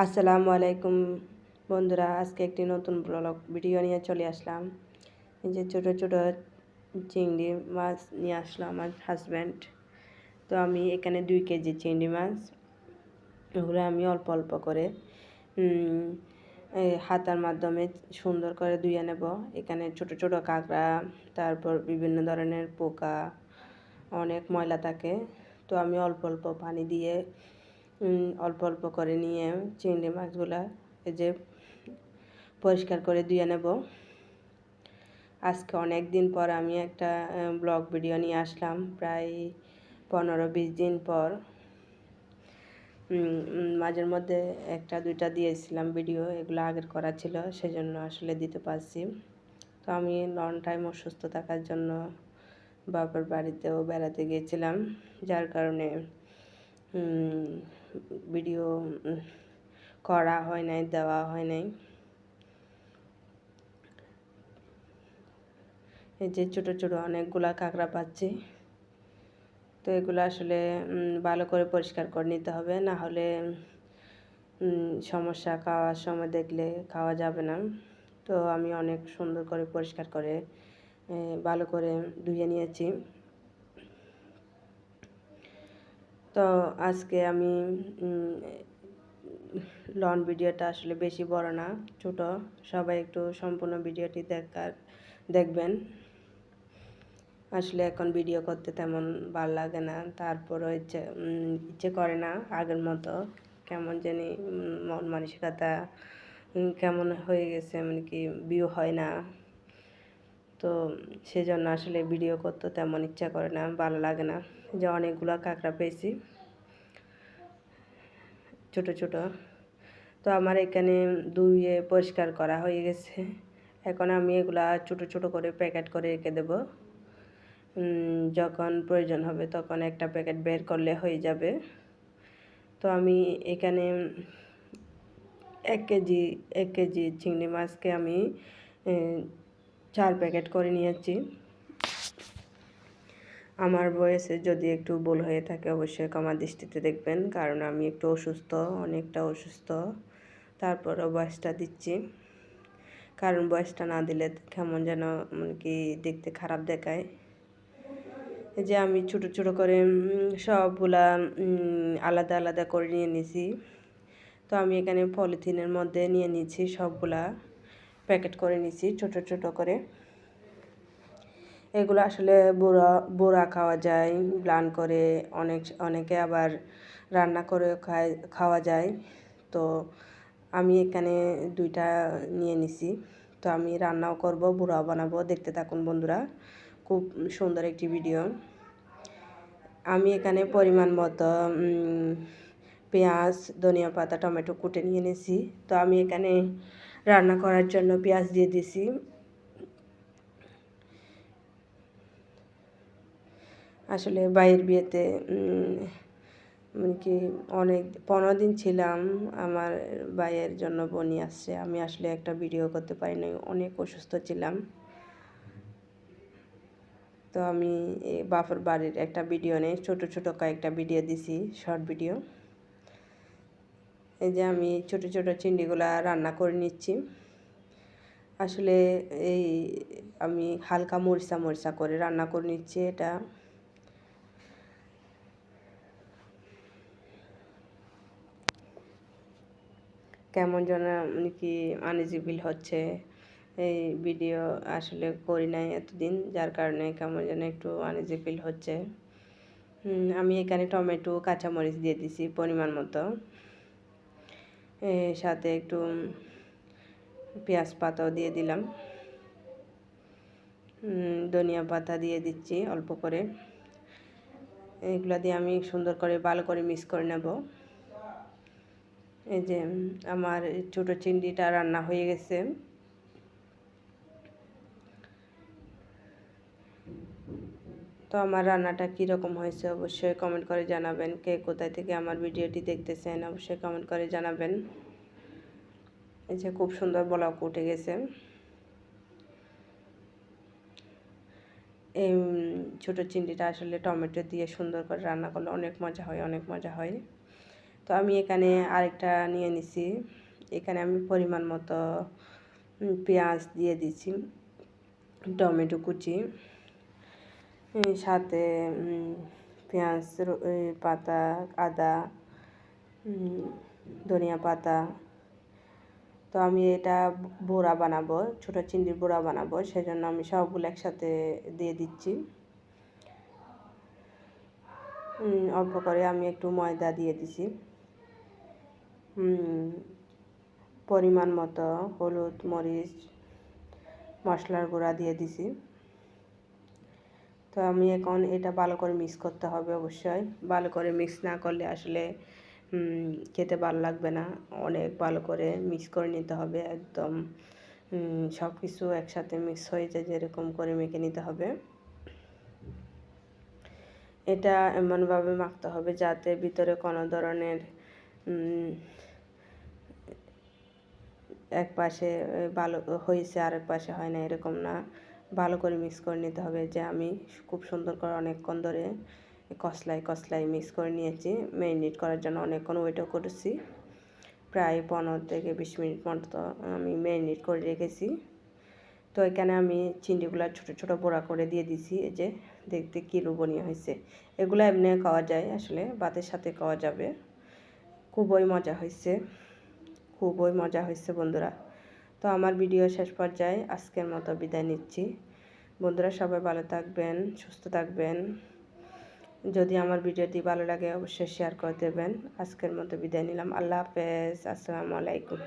আসসালামু আলাইকুম বন্ধুরা, আজকে একটি নতুন ব্লগ ভিডিও নিয়ে চলে আসলাম। যে ছোটো ছোটো চিংড়ি মাছ নিয়ে আসলো আমার হাজব্যান্ড তো আমি এখানে দুই কেজি চিংড়ি মাছ, ওগুলো আমি অল্প অল্প করে হাতার মাধ্যমে সুন্দর করে ধুয়ে নেব। এখানে ছোট ছোট কাঁকড়া, তারপর বিভিন্ন ধরনের পোকা, অনেক ময়লা থাকে। তো আমি অল্প অল্প পানি দিয়ে অল্প অল্প করে নিয়ে চিংড়ি মাছগুলা এই যে পরিষ্কার করে ধুয়ে নেব। আজকে অনেক দিন পর আমি একটা ব্লগ ভিডিও নিয়ে আসলাম, প্রায় পনেরো বিশ দিন পর। মাঝের মধ্যে একটা দুইটা দিয়েছিলাম ভিডিও, এগুলো আগের করা ছিল, সেজন্য আসলে দিতে পারছি। তো আমি লং টাইম অসুস্থ থাকার জন্য বাবার বাড়িতেও বেড়াতে গিয়েছিলাম, যার কারণে ভিডিও করা হয় নাই, দেওয়া হয় নাই। এই যে ছোটো ছোটো অনেকগুলা কাঁকড়া পাচ্ছি। তো এগুলো আসলে ভালো করে পরিষ্কার করে নিতে হবে। না হলে সমস্যা খাওয়ার সময় দেখলে খাওয়া যাবে না। তো আমি অনেক সুন্দর করে পরিষ্কার করে ভালো করে ধুয়ে নিয়েছি। তো আজকে আমি লং ভিডিওটা আসলে বেশি বড় না, ছোট। সবাই একটু সম্পূর্ণ ভিডিওটি দেখার, দেখবেন। আসলে এখন ভিডিও করতে তেমন ভালো লাগে না। তারপরও ইচ্ছে ইচ্ছে করে না আগের মতো। কেমন জানি মন মানসিকতা কেমন হয়ে গেছে মানে কি বিয়ে হয় না। তো সেজন্য আসলে ভিডিও করতে তেমন ইচ্ছা করে না, ভালো লাগে না। যে অনেকগুলো কাঁকড়া পেয়েছি, ছোট ছোট। তো আমার এখানে ধুয়ে পরিষ্কার করা হয়ে গেছে। এখন আমি এগুলা ছোট ছোট করে প্যাকেট করে রেখে দেব। যখন প্রয়োজন হবে তখন একটা প্যাকেট বের করলে হয়ে যাবে। তো আমি এখানে এক কেজি এক কেজি চিংড়ি মাছকে আমি চার প্যাকেট করে নিয়েছি। আমার বয়সে যদি একটু ভুল হয়ে থাকে অবশ্যই কমা দৃষ্টিতে দেখবেন, কারণ আমি একটু অসুস্থ, অনেকটা অসুস্থ। তারপরও বয়সটা দিচ্ছি। কারণ বয়সটা না দিলে কেমন যেন মানে কি দেখতে খারাপ দেখায়। যে আমি ছোট ছোট করে সবগুলা আলাদা আলাদা করে নিয়ে নিছি। তো আমি এখানে পলিথিনের মধ্যে নিয়ে নিচ্ছি সবগুলা। প্যাকেট করে নিছি, ছোট ছোট করে। এগুলো আসলে বোড়া বোড়া খাওয়া যায় ব্লান করে, অনেক, অনেকে আবার রান্না করে খায়, খাওয়া যায়। তো আমি এখানে দুইটা নিয়ে নিছি। তো আমি রান্নাও করব বুড়াও বানাবো। দেখতে থাকুন বন্ধুরা, খুব সুন্দর একটি ভিডিও। আমি এখানে পরিমাণ মতো পেঁয়াজ, ধনিয়া পাতা, টমেটো কুটে নিয়ে নিয়েছি তো আমি এখানে রান্না করার জন্য পেঁয়াজ দিয়ে দিছি। আসলে বাইরের বিয়েতে মানে কি, অনেক, পনেরো দিন ছিলাম, আমার ভাইয়ের জন্য বনি আসছে। আমি আসলে একটা ভিডিও করতে পারি নাই, অনেক অসুস্থ ছিলাম। তো আমি বাপর বাড়ির একটা ভিডিও নেই, ছোট ছোট কয়েকটা ভিডিও দিছি, শর্ট ভিডিও। এই যে আমি ছোট ছোট চিংড়িগুলা রান্না করে নিচ্ছি। আসলে এই আমি হালকা মরিচা মরিচা করে রান্না করে নিচ্ছি এটা। কেমন যেন কি আনইজি ফিল হচ্ছে। এই ভিডিও আসলে করি নাই এতদিন, যার কারণে কেমন যেন একটু আনইজি হচ্ছে। আমি এখানে টমেটো, কাঁচামরিচ দিয়ে দিছি পরিমাণ মতো। সাথে একটু পেঁয়াজ পাতাও দিয়ে দিলাম। ধনিয়া পাতা দিয়ে দিচ্ছি অল্প করে। এগুলো দিয়ে আমি সুন্দর করে ভালো করে মিক্স করে নেব। এই যে আমার ছোটো চিংড়িটা রান্না হয়ে গেছে। তো আমার রান্নাটা কীরকম হয়েছে অবশ্যই কমেন্ট করে জানাবেন। কে কোথায় থেকে আমার ভিডিওটি দেখতেছেন অবশ্যই কমেন্ট করে জানাবেন। এই যে খুব সুন্দর বলাক উঠে গেছে। এই ছোটো চিংড়িটা আসলে টমেটো দিয়ে সুন্দর করে রান্না করলে অনেক মজা হয়, অনেক মজা হয়। তো আমি এখানে আরেকটা নিয়ে নিছি। এখানে আমি পরিমাণ মতো পেঁয়াজ দিয়ে দিচ্ছি টমেটো কুচি। সাথে পেঁয়াজ পাতা, আদা ধনিয়া পাতা। তো আমি এটা বোড়া বানাবো, ছোটো চিংড়ির বোড়া বানাবো, সেজন্য আমি সবগুলো একসাথে দিয়ে দিচ্ছি। অল্প করে আমি একটু ময়দা দিয়ে দিছি। পরিমাণ মতো হলুদ, মরিচ, মশলার গুঁড়া দিয়ে দিছি। তো আমি এখন এটা ভালো করে মিক্স করতে হবে অবশ্যই। ভালো করে মিক্স না করলে আসলে খেতে ভালো লাগবে না। অনেক ভালো করে মিক্স করে নিতে হবে একদম। সব কিছু একসাথে মিক্স হয়ে যায় যেরকম করে মেখে নিতে হবে। এটা এমনভাবে মাখতে হবে যাতে ভিতরে কোনো ধরনের এক পাশে ভালো হয়েছে আর এক পাশে হয় না, এরকম না। ভালো করে মিক্স করে নিতে হবে। যে আমি খুব সুন্দর করে অনেকক্ষণ ধরে কসলাই কসলাই মিক্স করে নিয়েছি। ম্যারিনেট করার জন্য অনেকক্ষণ ওয়েটও করেছি। প্রায় পনেরো থেকে বিশ মিনিট মতো আমি ম্যারিনেট করে রেখেছি। তো এখানে আমি চিংড়িগুলো ছোটো ছোটো বড়া করে দিয়ে দিছি। এই যে দেখতে কী লোভনীয় হয়েছে। এগুলো এমনি খাওয়া যায় আসলে, ভাতের সাথে খাওয়া যাবে। খুবই মজা হয়েছে। খুবই মজা হয়েছে বন্ধুরা। তো আমার ভিডিও শেষ পর্যায়ে আজকের মতো বিদায় নিচ্ছি। বন্ধুরা সবাই ভালো থাকবেন, সুস্থ থাকবেন। যদি আমার ভিডিওটি ভালো লাগে অবশ্যই শেয়ার করে দেবেন। আজকের মতো বিদায় নিলাম। আল্লাহ হাফেজ। আসসালামু আলাইকুম।